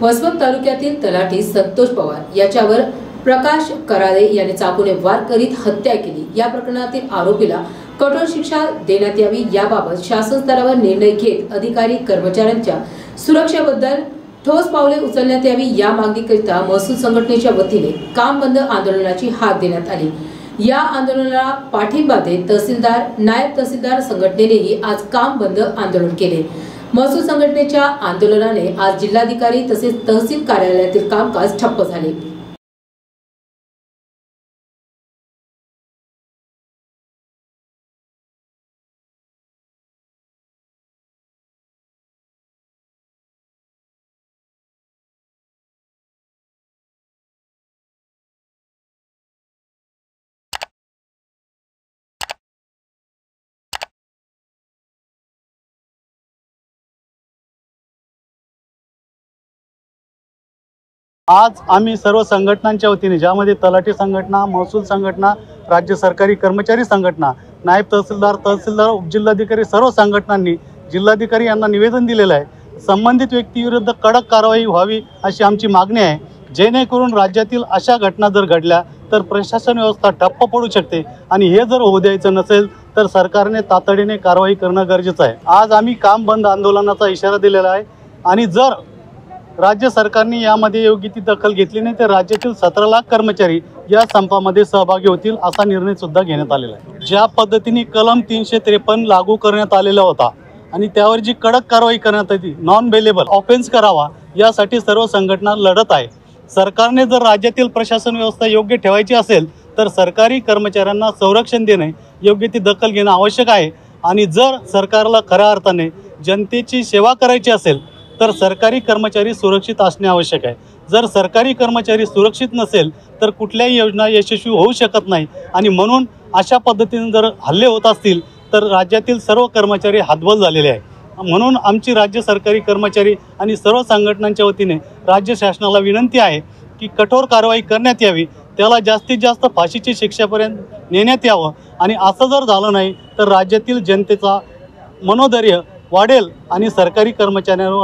वसमत तालुक्यातील तलाठी संतोष पवार याच्यावर प्रकाश कराळे याने चाकूने वार करीत हत्या केली. या प्रकरणातील आरोपीला कठोर शिक्षा देण्यात यावी. याबाबत शासन स्तरावर निर्णय घेत अधिकारी कर्मचाऱ्यांच्या सुरक्षेबद्दल ठोस पावले उचलण्यात यावी. या मागणीकरिता महसूल संघटनेच्या वतीने काम बंद आंदोलनाची हाक देण्यात आली. या आंदोलनाला पाठिंबा देत तहसीलदार नायब तहसीलदार संघटनेनेही आज काम बंद आंदोलन केले. महसूल संघटनेच्या आंदोलनाने आज जिल्हाधिकारी तसेच तहसील कार्यालयातील कामकाज ठप्प झाले. आज आम्ही सर्व संघटनांच्या वतीने ज्यामध्ये तलाठी संघटना महसूल संघटना राज्य सरकारी कर्मचारी संघटना नायब तहसीलदार तहसीलदार उपजिल्हाधिकारी सर्व संघटनांनी जिल्हाधिकारी यांना निवेदन दिलेलं आहे. संबंधित व्यक्तीविरुद्ध कडक कारवाई व्हावी अशी आमची मागणी आहे. जेणेकरून राज्यातील अशा घटना जर घडल्या तर प्रशासन व्यवस्था ठप्प पडू शकते आणि हे जर होऊ द्यायचं नसेल तर सरकारने तातडीने कारवाई करणं गरजेचं आहे. आज आम्ही काम बंद आंदोलनाचा इशारा दिलेला आहे. आणि जर राज्य सरकारने यामध्ये योग्य ती दखल घेतली नाही तर राज्यातील सतरा लाख कर्मचारी या संपामध्ये सहभागी होतील असा निर्णय सुद्धा घेण्यात आलेला आहे. ज्या पद्धतीने कलम तीनशे त्रेपन्न लागू करण्यात आलेला होता आणि त्यावर जी कडक कारवाई करण्यात आली नॉन बेलेबल ऑफेन्स करावा यासाठी सर्व संघटना लढत आहे. सरकारने जर राज्यातील प्रशासन व्यवस्था योग्य ठेवायची असेल तर सरकारी कर्मचाऱ्यांना संरक्षण देणे योग्य ती दखल घेणं आवश्यक आहे. आणि जर सरकारला खऱ्या अर्थाने जनतेची सेवा करायची असेल तर सरकारी कर्मचारी सुरक्षित असणे आवश्यक आहे. जर सरकारी कर्मचारी सुरक्षित नसेल तर कुठल्याही योजना यशस्वी होऊ शकत नाही. आणि म्हणून अशा पद्धतीने जर हल्ले होत असतील तर राज्यातील सर्व कर्मचारी हातबल झालेले आहे म्हणून आमची राज्य सरकारी कर्मचारी आणि सर्व संघटनांच्या वतीने राज्य शासनाला विनंती आहे की कठोर कारवाई करण्यात यावी. त्याला जास्तीत जास्त फाशीची शिक्षेपर्यंत नेण्यात यावं. आणि असं जर झालं नाही तर राज्यातील जनतेचा मनोधैर्य वाढेल आणि सरकारी कर्मचाऱ्यांवर